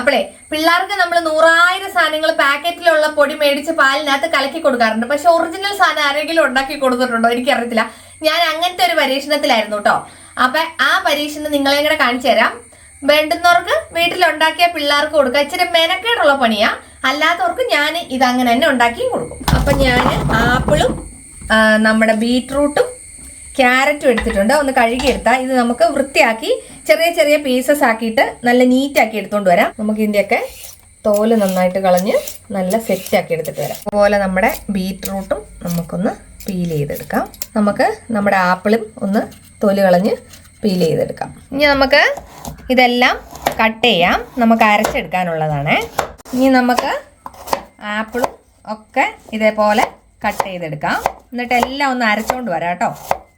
അപ്പോഴേ പിള്ളേർക്ക് നമ്മൾ നൂറായിരം സാധനങ്ങൾ പാക്കറ്റിലുള്ള പൊടി മേടിച്ച് പാലിനകത്ത് കലക്കി കൊടുക്കാറുണ്ട്. പക്ഷെ ഒറിജിനൽ സാധനം ആരെങ്കിലും ഉണ്ടാക്കി കൊടുത്തിട്ടുണ്ടോ? എനിക്കറിയത്തില്ല. ഞാൻ അങ്ങനത്തെ ഒരു പരീക്ഷണത്തിലായിരുന്നു കേട്ടോ അപ്പൊ ആ പരീക്ഷണം നിങ്ങളെ കൂടെ കാണിച്ചു തരാം. വേണ്ടുന്നവർക്ക് വീട്ടിലുണ്ടാക്കിയ പിള്ളേർക്ക് കൊടുക്കുക. ഇച്ചിരി മെനക്കേടുള്ള പണിയാ. അല്ലാത്തവർക്ക് ഞാൻ ഇത് അങ്ങനെ തന്നെ ഉണ്ടാക്കിയും കൊടുക്കും. അപ്പൊ ഞാൻ ആപ്പിളും നമ്മുടെ ബീറ്റ്റൂട്ടും ക്യാരറ്റും എടുത്തിട്ടുണ്ട്. ഒന്ന് കഴുകിയെടുത്താൽ ഇത് നമുക്ക് വൃത്തിയാക്കി ചെറിയ ചെറിയ പീസസ് ആക്കിയിട്ട് നല്ല നീറ്റ് ആക്കി എടുത്തുകൊണ്ട് വരാം. നമുക്ക് ഇതിന്റെയൊക്കെ തോൽ നന്നായിട്ട് കളഞ്ഞ് നല്ല സെറ്റ് ആക്കി എടുത്തിട്ട് വരാം. അതുപോലെ നമ്മുടെ ബീറ്റ്റൂട്ടും നമുക്കൊന്ന് പീൽ ചെയ്തെടുക്കാം. നമുക്ക് നമ്മുടെ ആപ്പിളും ഒന്ന് തോൽ കളഞ്ഞ് പീൽ ചെയ്തെടുക്കാം. ഇനി നമുക്ക് ഇതെല്ലാം കട്ട് ചെയ്യാം. നമുക്ക് അരച്ചെടുക്കാനുള്ളതാണ്. ഇനി നമുക്ക് ആപ്പിളും ഒക്കെ ഇതേപോലെ കട്ട് ചെയ്തെടുക്കാം. എന്നിട്ട് എല്ലാം ഒന്ന് അരച്ചുകൊണ്ട് വരാം കേട്ടോ.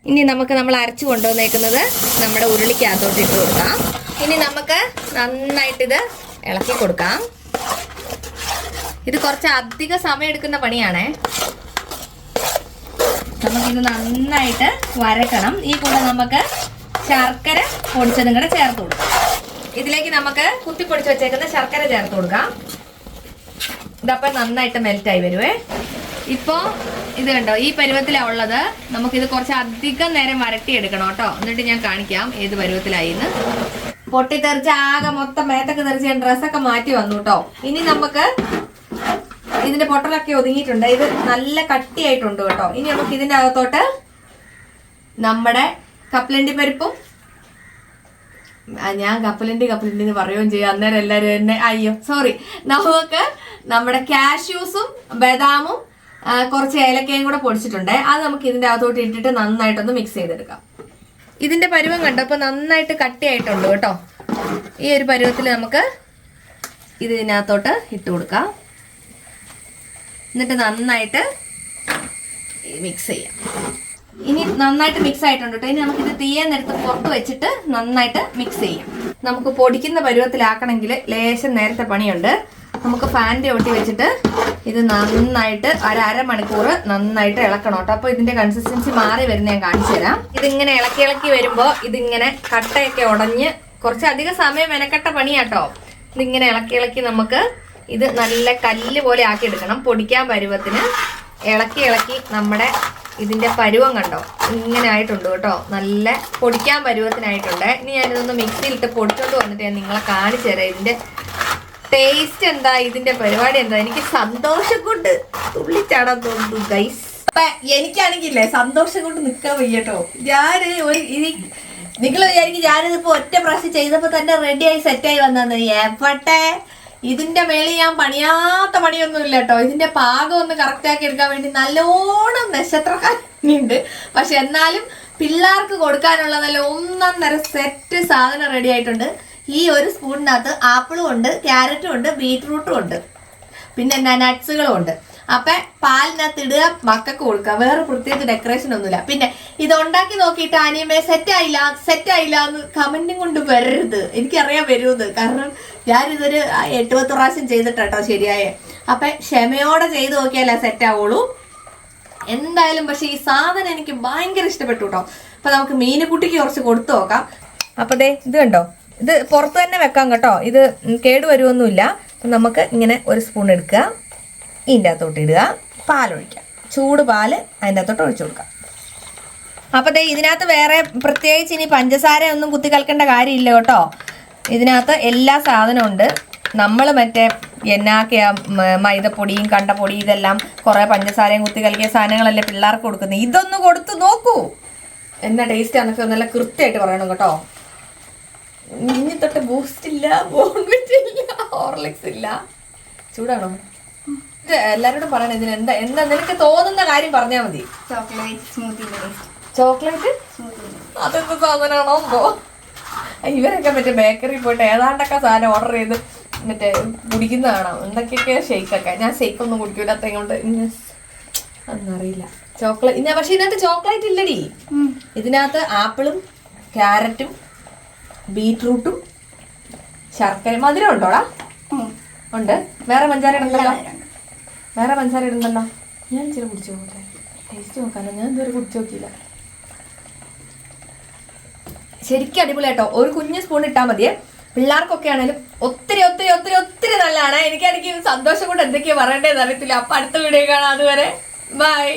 ഇനി നമുക്ക് നമ്മൾ അരച്ചു കൊണ്ടുവന്നേക്കുന്നത് നമ്മുടെ ഉരുളിക്കകത്തോട്ട് ഇട്ട് കൊടുക്കാം. ഇനി നമുക്ക് നന്നായിട്ടിത് ഇളക്കി കൊടുക്കാം. ഇത് കുറച്ച് അധിക സമയം എടുക്കുന്ന പണിയാണേ. നമുക്കിത് നന്നായിട്ട് വരക്കണം. ഈ കൂടെ നമുക്ക് ശർക്കര പൊടിച്ചതും കൂടെ ചേർത്ത് കൊടുക്കാം. ഇതിലേക്ക് നമുക്ക് കുത്തിപ്പൊടിച്ച് വെച്ചേക്കുന്ന ശർക്കര ചേർത്ത് കൊടുക്കാം. ഇതപ്പം നന്നായിട്ട് മെൽറ്റായി വരുവേ. ഇപ്പോൾ ഇത് കണ്ടോ? ഈ പരുവത്തിലാണ് ഉള്ളത്. നമുക്കിത് കുറച്ച് അധികം നേരം വരട്ടിയെടുക്കണം കേട്ടോ. എന്നിട്ട് ഞാൻ കാണിക്കാം ഏത് പരുവത്തിലായി പൊട്ടിത്തെറിച്ച് ആകെ മൊത്തം മേത്തൊക്കെ തെറിച്ച് ഞാൻ ഡ്രസ്സൊക്കെ മാറ്റി വന്നു കേട്ടോ. ഇനി നമുക്ക് ഇതിന്റെ പൊട്ടലൊക്കെ ഒതുങ്ങിയിട്ടുണ്ട്. ഇത് നല്ല കട്ടിയായിട്ടുണ്ട് കേട്ടോ. ഇനി നമുക്ക് ഇതിന്റെ അകത്തോട്ട് നമ്മുടെ കപ്പലണ്ടി പരിപ്പും ഞാൻ കപ്പലണ്ടി കപ്പലണ്ടി എന്ന് പറയുകയും ചെയ്യും. അന്നേരം എല്ലാവരും എന്നെ അയ്യോ സോറി നമുക്ക് നമ്മുടെ കാഷ്യൂസും ബദാമും കുറച്ച് ഏലക്കയും കൂടെ പൊടിച്ചിട്ടുണ്ട്. അത് നമുക്ക് ഇതിന്റെ അകത്തോട്ട് ഇട്ടിട്ട് നന്നായിട്ടൊന്ന് മിക്സ് ചെയ്തെടുക്കാം. ഇതിന്റെ പരുവം കണ്ടപ്പോൾ നന്നായിട്ട് കട്ടിയായിട്ടുണ്ട് കേട്ടോ. ഈ ഒരു പരുവത്തിൽ നമുക്ക് ഇത് ഇതിനകത്തോട്ട് ഇട്ട് കൊടുക്കാം. എന്നിട്ട് നന്നായിട്ട് മിക്സ് ചെയ്യാം. ഇനി നന്നായിട്ട് മിക്സ് ആയിട്ടുണ്ട് കേട്ടോ. ഇനി നമുക്കിത് തീയെന്നെടുത്ത് പുറത്ത് വെച്ചിട്ട് നന്നായിട്ട് മിക്സ് ചെയ്യാം. നമുക്ക് പൊടിക്കുന്ന പരുവത്തിലാക്കണമെങ്കിൽ ലേശം നേരത്തെ പണിയുണ്ട്. നമുക്ക് ഫാന്റെ ഒട്ടി വെച്ചിട്ട് ഇത് നന്നായിട്ട് ഒരര മണിക്കൂർ നന്നായിട്ട് ഇളക്കണം കേട്ടോ. അപ്പോൾ ഇതിന്റെ കൺസിസ്റ്റൻസി മാറി വരുന്ന ഞാൻ കാണിച്ചു തരാം. ഇതിങ്ങനെ ഇളക്കി ഇളക്കി വരുമ്പോൾ ഇതിങ്ങനെ കട്ടയൊക്കെ ഉടഞ്ഞ് കുറച്ച് അധികം സമയം മെനക്കെട്ട പണിയാട്ടോ. ഇതിങ്ങനെ ഇളക്കി ഇളക്കി നമുക്ക് ഇത് നല്ല കല്ല് പോലെ ആക്കി എടുക്കണം പൊടിക്കാൻ പരുവത്തിന് ഇളക്കി ഇളക്കി നമ്മുടെ ഇതിന്റെ പരുവം കണ്ടോ? ഇങ്ങനെ ആയിട്ടുണ്ട് കേട്ടോ. നല്ല പൊടിക്കാൻ പരുവത്തിനായിട്ടുണ്ട്. ഇനി ഞാനിതൊന്ന് മിക്സിയിലിട്ട് പൊടിച്ചോണ്ട് വന്നിട്ട് ഞാൻ നിങ്ങളെ കാണിച്ചു തരാം ഇതിന്റെ ടേസ്റ്റ് എന്താ? ഇതിന്റെ പരിപാടി എന്താ? എനിക്ക് സന്തോഷം കൊണ്ട് തുള്ളിച്ചാടാൻ തോന്നുന്നു ഗൈസ് എനിക്കാണെങ്കിലേ സന്തോഷം കൊണ്ട് നിക്കാൻ വയ്യട്ടോ. ഞാൻ ഒരു ഇനി നിങ്ങൾ വിചാരിക്കും ഞാനിതിപ്പോ ഒറ്റ പ്രാവശ്യം ചെയ്തപ്പോ തന്നെ റെഡിയായി സെറ്റായി വന്നത് എവട്ടെ? ഇതിന്റെ മേളിൽ ഞാൻ പണിയാത്ത പണിയൊന്നും ഇല്ല കേട്ടോ ഇതിന്റെ പാകം ഒന്ന് കറക്റ്റ് ആക്കി എടുക്കാൻ വേണ്ടി നല്ലോണം നക്ഷത്രക്കാരുണ്ട്. പക്ഷെ എന്നാലും പിള്ളേർക്ക് കൊടുക്കാനുള്ള നല്ല ഒന്നൊന്നര സെറ്റ് സാധനം റെഡി ആയിട്ടുണ്ട്. ഈ ഒരു സ്പൂണിനകത്ത് ആപ്പിളും ഉണ്ട് ക്യാരറ്റും ഉണ്ട് ബീറ്റ്റൂട്ടും ഉണ്ട്. പിന്നെ എന്നാ നട്ട്സുകളും ഉണ്ട്. അപ്പൊ പാലിനകത്ത് ഇടുക മക്കൾക്ക് കൊടുക്കുക വേറെ പ്രത്യേകിച്ച് ഡെക്കറേഷൻ ഒന്നുമില്ല. പിന്നെ ഇത് ഉണ്ടാക്കി നോക്കിയിട്ട് അനിയമേ സെറ്റ് ആയില്ല സെറ്റ് ആയില്ല എന്ന് കമന്റും കൊണ്ട് വരരുത്. എനിക്കറിയാൻ വരുമെന്ന്. കാരണം ഞാനിതൊരു എട്ട് പത്ത് പ്രാവശ്യം ചെയ്തിട്ടോ ശരിയായ. അപ്പൊ ക്ഷമയോടെ ചെയ്ത് നോക്കിയാലേ സെറ്റ് ആവുള്ളൂ. എന്തായാലും പക്ഷെ ഈ സാധനം എനിക്ക് ഭയങ്കര ഇഷ്ടപ്പെട്ടു കേട്ടോ. അപ്പൊ നമുക്ക് മീനുകുട്ടിക്ക് കുറച്ച് കൊടുത്തു നോക്കാം. അപ്പൊ ദേ ഇത് കണ്ടോ? ഇത് പുറത്ത് തന്നെ വെക്കാം കേട്ടോ. ഇത് കേടുവരുമൊന്നുമില്ല അപ്പം നമുക്ക് ഇങ്ങനെ ഒരു സ്പൂൺ എടുക്കുക. ഇതിന്റെ അകത്തോട്ട് ഇടുക. പാലൊഴിക്കാം ചൂട് പാൽ അതിന്റെ അകത്തോട്ട് ഒഴിച്ചു കൊടുക്കാം അപ്പോൾ ദേ ഇതിനകത്ത് വേറെ പ്രത്യേകിച്ച് ഇനി പഞ്ചസാര ഒന്നും കുത്തി കലക്കേണ്ട കാര്യമില്ല കേട്ടോ. ഇതിനകത്ത് എല്ലാ സാധനവും ഉണ്ട്. നമ്മൾ മറ്റേ എന്നാക്കെയാ മൈദപ്പൊടിയും കണ്ടപ്പൊടി ഇതെല്ലാം കുറെ പഞ്ചസാരയും കുത്തി കലക്കിയ സാധനങ്ങളല്ലേ പിള്ളേർക്ക് കൊടുക്കുന്നത്. ഇതൊന്ന് കൊടുത്ത് നോക്കൂ. എന്നാ ടേസ്റ്റ് ആണെന്നൊക്കെ നല്ല കൃത്യമായിട്ട് പറയണം കേട്ടോ. ഇനി തൊട്ട് ബൂസ്റ്റ് ഇല്ല ബോൺവിറ്റ് ഇല്ല ഹോർലിക്സ് ഇല്ല. ചൂടാണോ? എല്ലാരോടും പറയണം ഇതിന് എന്താ എന്താ നിനക്ക് തോന്നുന്ന കാര്യം പറഞ്ഞാ മതി. ചോക്ലേറ്റ് സ്മൂത്തി ചോക്ലേറ്റ് സാധനമാണോ എന്തോ? ഇവരൊക്കെ മറ്റേ ബേക്കറി പോയിട്ട് ഏതാണ്ടൊക്കെ സാധനം ഓർഡർ ചെയ്ത് മറ്റേ കുടിക്കുന്ന കാണാം എന്തൊക്കെയൊക്കെ ഷെയ്ക്കൊക്കെ ഞാൻ ഷേക്ക് ഒന്നും കുടിക്കൂലാത്ത കൊണ്ട്. അന്നറിയില്ല. ചോക്ലേറ്റ് പക്ഷെ ഇതിനകത്ത് ചോക്ലേറ്റ് ഇല്ലടി. ഇതിനകത്ത് ആപ്പിളും ക്യാരറ്റും ബീട്രൂട്ടും ശർക്കര മധുരം ഉണ്ടോടാ? ഉണ്ട്. വേറെ പഞ്ചാര ഇടണ്ടല്ലോ? വേറെ പഞ്ചാര ഇടണ്ടല്ലോ? ഞാൻ ഇച്ചിരി കുടിച്ചു നോക്കട്ടെ. ടേസ്റ്റ് നോക്കാനോ. ഞാൻ ഇതുവരെ കുടിച്ചു നോക്കിയില്ല. ശരിക്കും അടിപൊളിയാട്ടോ ഒരു കുഞ്ഞു സ്പൂൺ ഇട്ടാൽ മതിയെ. പിള്ളേർക്കൊക്കെ ആണെങ്കിലും ഒത്തിരി ഒത്തിരി ഒത്തിരി ഒത്തിരി നല്ലതാണ്. എനിക്കാണെങ്കിൽ സന്തോഷം കൊണ്ട് എന്തൊക്കെയാ പറയേണ്ടതെന്ന് അറിയത്തില്ല. അപ്പൊ അടുത്ത വീഡിയോ കാണാം. അതുവരെ ബൈ.